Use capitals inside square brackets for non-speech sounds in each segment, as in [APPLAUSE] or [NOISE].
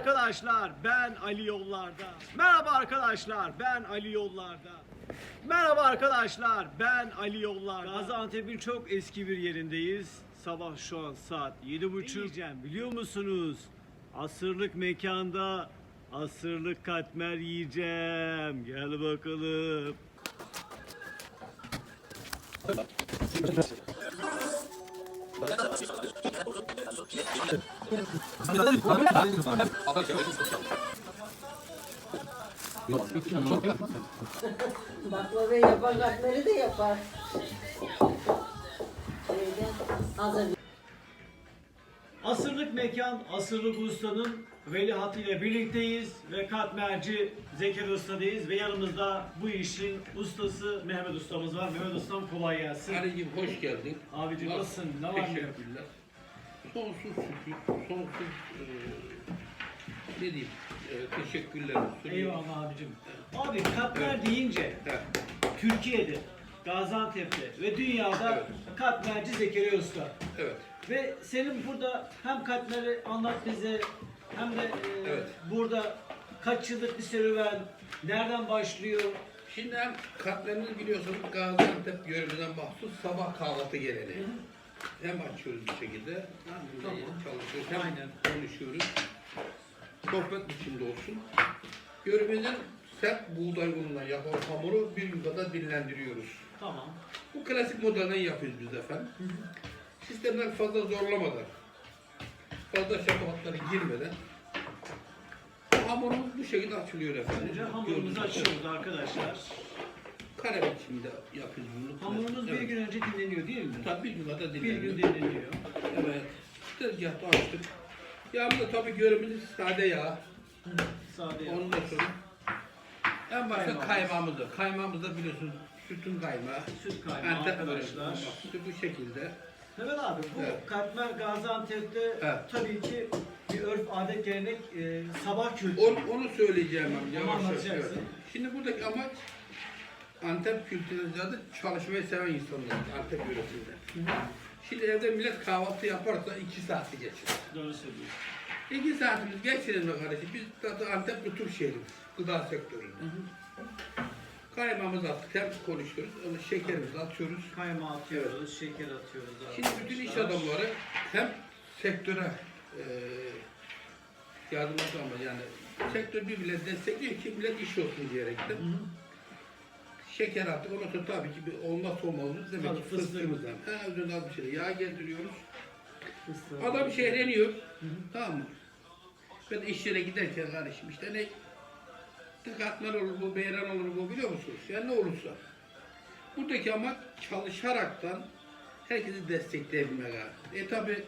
arkadaşlar, ben Ali Yollarda. Merhaba arkadaşlar, ben Ali Yollarda. Merhaba arkadaşlar, ben Ali Yollarda. Gaziantep'in çok eski bir yerindeyiz. Sabah şu an saat yedi buçuk. Yiyeceğim biliyor musunuz? Asırlık mekanda asırlık katmer yiyeceğim. Gel bakalım. Baklava yapan katmeri de yapar. Hazır. Asırlık mekan, asırlık ustanın veliahtı ile birlikteyiz ve katmerci Zekeri Usta'dayız ve yanımızda bu işin ustası Mehmet Ustamız var. Mehmet Ustam kolay gelsin. Ali'cim hoş geldin. Abicim Nasıl- nasılsın? Ne var ne yok? Teşekkürler. Sonsuz şükür, sonsuz e, ne diyeyim, e, teşekkürler olsun. Eyvallah abicim. Abi katmer deyince He, Türkiye'de, Gaziantep'te ve dünyada Evet. katmerci Zekeriya Usta. evet. Ve senin burada hem katmeri anlat bize hem de e, Evet. burada kaç yıllık bir serüven, nereden başlıyor? Şimdi hem katmeriniz biliyorsunuz Gaziantep yöremizden mahsus sabah kahvaltı geleneği. Hem açıyoruz bir şekilde, Tamam. çalışıyoruz, hem Aynen. konuşuyoruz. Sohbet biçimde olsun. Yöremizin sert buğday unundan yapılan hamuru bir gün kadar dinlendiriyoruz. Tamam. Bu klasik modelden yapıyoruz biz efendim. Sistemler fazla zorlamadan, fazla şapahatları girmeden bu hamurumuz bu şekilde açılıyor efendim. Önce hamurumuzu Gördüğünüz açıyoruz arkadaşlar. Kare biçimde yapıyoruz bunu. Hamurumuz bir gün önce dinleniyor değil mi? Tabii bir gün kadar Bir dinleniyor. gün dinleniyor. Evet. Tezgahta açtık. Yağımız da tabii görümümüz sade yağ. Sade yağ. Ondan sonra en başta Kaymağımız. kaymağımız da. Kaymağımız da biliyorsunuz sütün kaymağı. Süt kaymağı Antep arkadaşlar. İşte bu şekilde. Mehmet abi bu Evet. katmer Gaziantep'te Evet. tabii ki bir örf, adet, gelenek, e, sabah kültürü. Onu, onu söyleyeceğim Onu yavaş yavaş. Evet. Şimdi buradaki amaç Antep kültüründe çalışmayı seven insanlar Antep yöresinde. Şimdi evde millet kahvaltı yaparsa iki saati geçirir. Doğru söylüyorsun. İki saatimiz geçirir mi kardeşim? Biz zaten Antep bir tur şehrimiz. Gıda sektöründe. Kaymağımızı attık. Hem konuşuyoruz. Onu şekerimizi atıyoruz. Kaymağı atıyoruz, şeker atıyoruz Şimdi bütün iş adamları hem sektöre e, yardımcı ama yani sektör birbirine destekliyor ki millet iş olsun diyerekten. Hı hı. Şeker attık. Ondan sonra tabii ki bir olmazsa olmazımız demek Tabii, ki fıstık. fıstığımızdan. Ha, üzerine az bir şey yağ gezdiriyoruz. Fıstığı Adam şehreniyor. Tamam mı? Ben iş yere giderken kardeşim işte ne tıkatlar olur bu, beyran olur bu biliyor musunuz? Yani ne olursa. Buradaki amaç çalışaraktan herkesi destekleyebilmek abi. E tabi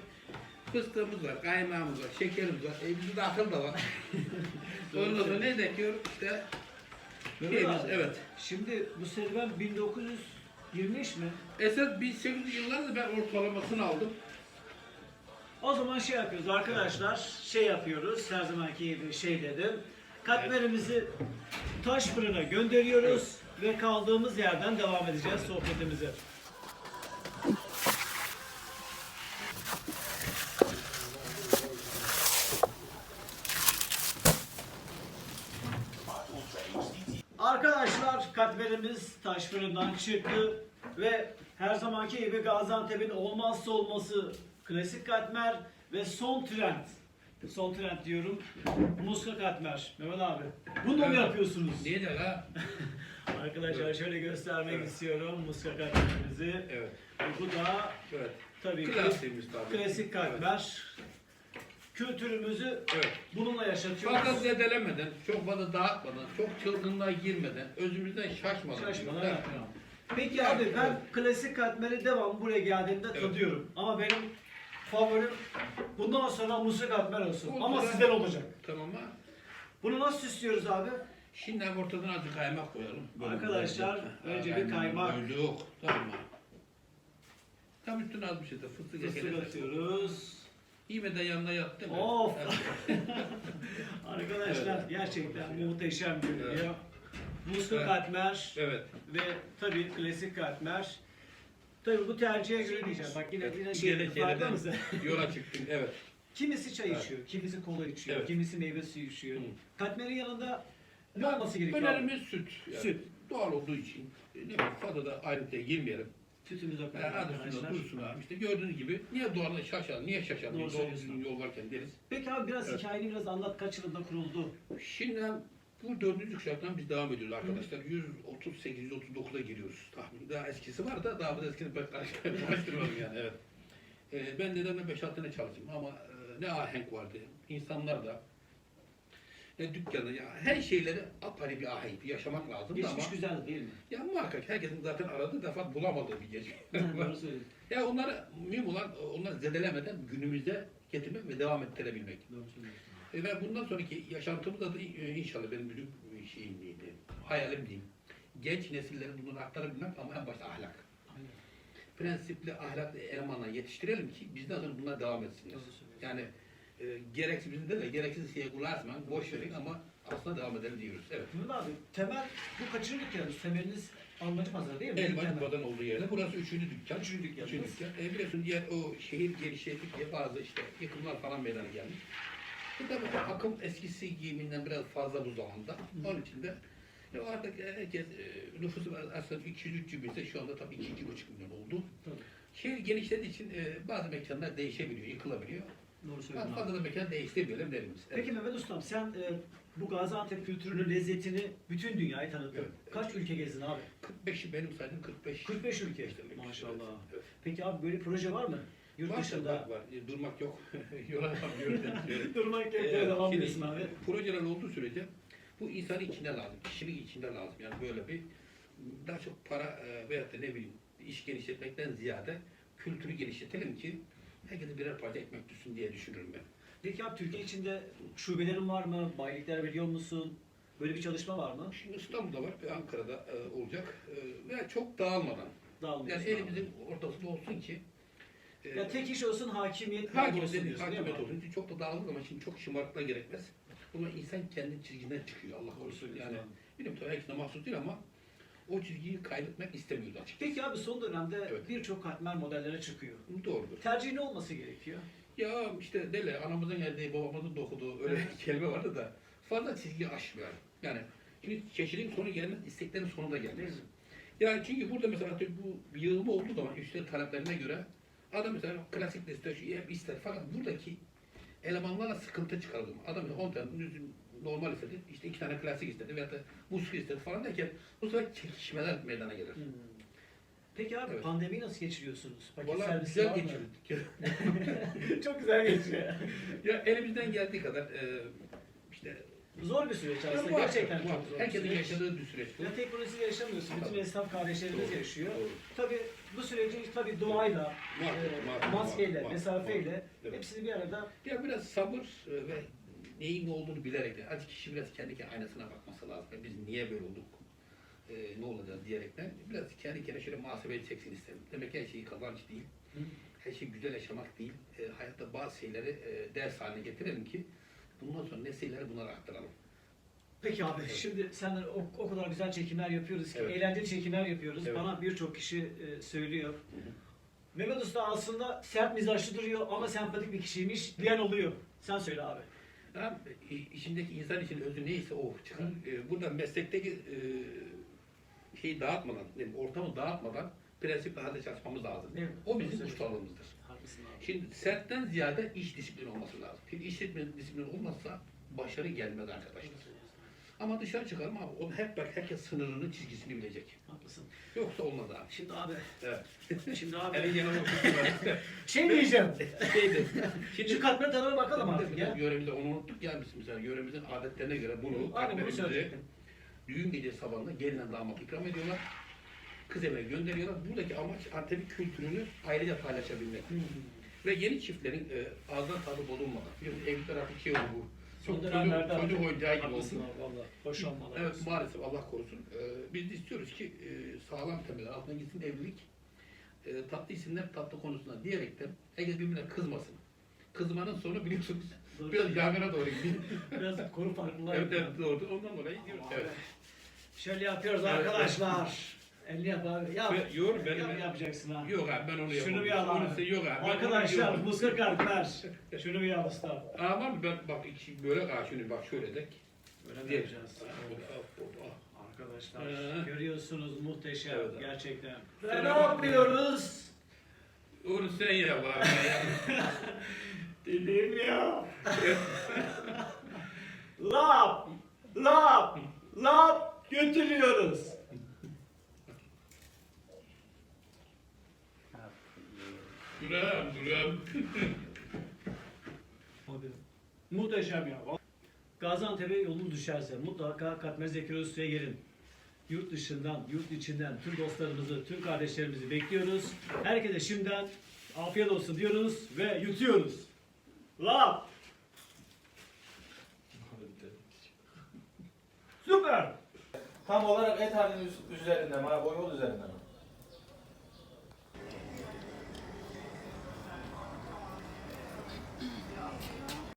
fıstığımız var, kaymağımız var, şekerimiz var, e bizim de akıl da var. [LAUGHS] Ondan sonra ne dekiyor işte şeyimiz, evet. Şimdi bu serüven 1923 mi? Esas 1800 yıllarda ben ortalamasını aldım. O zaman şey yapıyoruz arkadaşlar, şey yapıyoruz, her zamanki gibi şey dedim. Katmerimizi taş fırına gönderiyoruz ve kaldığımız yerden devam edeceğiz sohbetimize. Arkadaşlar katmerimiz taş fırından çıktı ve her zamanki gibi Gaziantep'in olmazsa olması klasik katmer ve son trend. Son trend diyorum. Muska katmer. Mehmet abi. Bunu da mı yapıyorsunuz? Niye de la? [LAUGHS] Arkadaşlar Evet. şöyle göstermek Evet. istiyorum muska katmerimizi. Evet, Bu da evet. tabii ki Klasiğimiz tabii. klasik katmer. Kültürümüzü Evet. bununla yaşatıyoruz. Fazla zedelemeden, çok fazla dağıtmadan, çok çılgınlığa girmeden, özümüzden şaşmadan. Şaşmadan Evet. Peki abi ben klasik katmeri devam buraya geldiğimde Evet. tadıyorum. Ama benim favorim bundan sonra musik katmer olsun. Ama sizden olacak. Tamam mı? Bunu nasıl süslüyoruz abi? Şimdi hem ortadan azıcık kaymak koyalım. Arkadaşlar, böyle. önce bir kaymak. Koyduk. Tamam mı? Tam üstüne az bir şey de fıstık Fıstık ekelim. atıyoruz. Yemeden yanına yattı mı? Of! [LAUGHS] Arkadaşlar Evet. gerçekten muhteşem görünüyor. Evet. Muslu Evet. katmer evet. ve tabii klasik katmer. Tabii bu tercihe göre diyeceğim. Bak yine yine şey Yine farkında şeyden mısın? [LAUGHS] yola çıktık. Evet. Kimisi çay Evet. içiyor, kimisi kola içiyor, Evet. kimisi meyve suyu içiyor. Hı. Katmerin yanında ne olması gerekiyor? Önerimiz süt. Yani Süt. Doğal olduğu için. e, Ne bileyim fazla da ayrıntıya girmeyelim. Sütümüz o Yani kadar adı üstünde arkadaşlar. dursun abi. İşte gördüğünüz gibi niye doğalda şaşalım, niye şaşalım? Doğru söylüyorsun. yol varken deriz. Peki abi biraz Evet. hikayeni biraz anlat. Kaç yılında kuruldu? Şimdi bu dördüncü kuşaktan biz devam ediyoruz arkadaşlar. 138-139'a giriyoruz tahmin. Daha eskisi var da daha bu da eskini pek karıştırmadım yani. Evet. Ee, ben dedemle 5-6 tane çalıştım ama e, ne ahenk vardı. İnsanlar da ne dükkanı ya her şeyleri apayrı bir ahenk, bir yaşamak lazım da ama Geçmiş güzel değil mi? ya muhakkak herkesin zaten aradığı defa bulamadığı bir gece. [LAUGHS] Doğru söylüyorsun. ya onları mühim olan onları zedelemeden günümüzde getirmek ve devam ettirebilmek. Doğru söylüyorsun. E, Ve bundan sonraki yaşantımızda da e, inşallah benim büyük bir şeyim neydi, hayalim diyeyim. Genç nesillere bunu aktarabilmek ama en başta ahlak. Aynen. Prensipli, ahlaklı elemanlar yetiştirelim ki bizden sonra bunlar devam etsinler. Yani e, gereksiz bizim de gereksiz şeye kulağısman, boş verin ama aslında devam edelim diyoruz. Evet. Mehmet abi temel bu kaçıncı dükkanınız? Temeliniz Almacı pazarı değil mi? Temel. Badan olduğu yerde. Burası üçüncü dükkan. Üçüncü dükkan. Üçüncü dükkan. E, biliyorsun diğer o şehir geliştirdikçe bazı işte yıkımlar falan meydana gelmiş. Bu tabii akım eskisi giyiminden biraz fazla bu zamanda. Onun için de e, artık herkes e, nüfusu aslında 200-300 binse şu anda tabii 2-2,5 milyon oldu. Tabii. Şehir genişlediği için e, bazı mekanlar değişebiliyor, yıkılabiliyor. Doğru söylüyorsun. fazla da mekan değiştirmeyelim derimiz. Peki Mehmet Ustam sen e, bu Gaziantep kültürünün lezzetini bütün dünyaya tanıttın. Evet. Kaç ülke gezdin abi? 45'i benim saydım 45. 45 ülke. İşte, Maşallah. Evet. Peki abi böyle proje var mı? Yurt dışında. var, var. E, Durmak yok. [LAUGHS] Yola [LAUGHS] yapıyoruz. Durmak yok. Ee, şimdi abi. Projeler olduğu sürece bu insanın içinde lazım, kişilik içinde lazım. Yani böyle bir daha çok para e, veyahut da ne bileyim iş genişletmekten ziyade kültürü genişletelim ki herkese birer parça ekmek düşsün diye düşünürüm ben. Peki abi Türkiye içinde şubelerin var mı? Bayilikler veriyor musun? Böyle bir çalışma var mı? Şimdi İstanbul'da var ve Ankara'da e, olacak e, ve çok dağılmadan. Dağılmıyorsun Yani elimizin ortasında olsun ki Ya tek iş olsun hakimiyet Hakim olsun diyorsun değil mi hakimiyet abi? olsun. Çok da dağılır ama şimdi çok şımarıklığa gerekmez. Ama insan kendi çizginden çıkıyor Allah korusun. Yani bilmiyorum tabii herkesine mahsus değil ama o çizgiyi kaybetmek istemiyoruz açıkçası. Peki abi son dönemde Evet. birçok katmer modellere çıkıyor. Doğrudur. Tercih ne olması gerekiyor? Ya işte dele anamızın geldiği babamızın dokuduğu öyle bir kelime vardı da fazla çizgi aşmıyor. Yani şimdi çeşidin sonu gelmez, isteklerin sonu da gelmez. Yani çünkü burada mesela atıyorum bu yığılma olduğu zaman üstleri taleplerine göre adam mesela klasik liste şu hep ister fakat buradaki elemanlarla sıkıntı çıkardım. Adam mesela 10 tane normal istedi, işte iki tane klasik istedi veyahut da muska istedi falan derken bu sefer çekişmeler meydana gelir. Hmm. Peki abi Evet. pandemiyi nasıl geçiriyorsunuz? Paket Valla servisi güzel var geçirdik. [LAUGHS] [LAUGHS] Çok güzel geçiyor. ya elimizden geldiği kadar e, işte Zor bir süreç aslında. Ya Gerçekten bu- çok zor Herkesin yaşadığı bir süreç. Ya tek burası yaşamıyorsun. Bütün Tabii. esnaf kardeşlerimiz Doğru, yaşıyor. doğru. Tabii bu süreci tabii doğayla, Muhakkak, e, muhakkak, maskeyle, muhakkak, mesafeyle muhakkak. Evet. hepsini bir arada Ya biraz sabır e, ve neyin ne olduğunu bilerek de azıcık kişi biraz kendi kendine aynasına bakması lazım. Ya Biz niye böyle olduk? E, ne olacağız diyerekten biraz kendi kendine şöyle muhasebeye çeksin isterim. Demek ki her şey kazanç değil. Her şey güzel yaşamak değil. E, hayatta bazı şeyleri e, ders haline getirelim ki bundan sonra nesillere bunları aktaralım. Peki abi Evet. şimdi senden o, o kadar güzel çekimler yapıyoruz ki, Evet. eğlenceli çekimler yapıyoruz. Evet. Bana birçok kişi e, söylüyor. Mehmet Usta aslında sert mizaçlı duruyor ama sempatik bir kişiymiş diyen oluyor. Sen söyle abi. İ- içindeki insan için özü neyse o çıkar. E, burada meslekteki e, şeyi dağıtmadan, yani ortamı dağıtmadan prensip halde çalışmamız lazım. Değil mi? O bizim ustalığımızdır. Şimdi sertten ziyade iş disiplini olması lazım. Şimdi iş disiplini, disiplini olmazsa başarı gelmez arkadaşlar. Ama dışarı çıkalım abi. Onu hep bak herkes sınırını, çizgisini bilecek. Haklısın. Yoksa olmaz abi. Şimdi abi, Evet. şimdi abi. Evet yanıma [LAUGHS] şey diyeceğim. [LAUGHS] Şeydi. Şu Şimdi katmer tadına bakalım artık ya. Yöremizde onu unuttuk ya biz mesela yöremizin adetlerine göre bunu Abi bunu katmerimizi söyleyecektim. düğün gecesi sabahında gelinen damat ikram ediyorlar. Kız evine gönderiyorlar. Buradaki amaç Antep'in kültürünü ayrıca paylaşabilmek. Ve yeni çiftlerin e, ağızdan tadı bozulmadan. Biliyorsunuz evlilikler artık şey oldu bu. Son Çocuk- dönemlerde Çocuk oyuncağı gibi oldu. valla. Boşanmalar. Evet maalesef Allah korusun. Ee, biz de istiyoruz ki e, sağlam temeller altına gitsin evlilik. E, tatlı isimler tatlı konusunda diyerekten herkes birbirine kızmasın. Kızmanın sonu biliyorsunuz [LAUGHS] Doğru. biraz yangına doğru gidiyor. [LAUGHS] Biraz konu farklılar. evet evet doğru. Ondan dolayı diyoruz. Evet. Şöyle yapıyoruz Evet, arkadaşlar. Elini yap abi. Yap. Ben- Yok, benim- Yap, yapacaksın ha. Yok abi ben onu yapamam. Şunu bir al Onu abi. yok abi. ben onu Arkadaşlar yapamam. mısır kartlar. Şunu bir al usta. Ama ben bak iki böyle ha şunu bak şöyle de. Böyle mi yapacağız? Arkadaşlar Ee. görüyorsunuz muhteşem Evet gerçekten. Ne yapıyoruz? Onu sen yap abi. ben. [LAUGHS] Dedim ya. [LAUGHS] lap, lap, lap götürüyoruz. Duram duram. Muhteşem ya. Gaziantep'e yolun düşerse mutlaka Katmer Zekir Öztürk'e gelin. Yurt dışından, yurt içinden tüm dostlarımızı, tüm kardeşlerimizi bekliyoruz. Herkese şimdiden afiyet olsun diyoruz ve yutuyoruz. Lap. Süper. Tam olarak et halinin üz- üzerinde mi abi? O yol üzerinde mi? Yeah.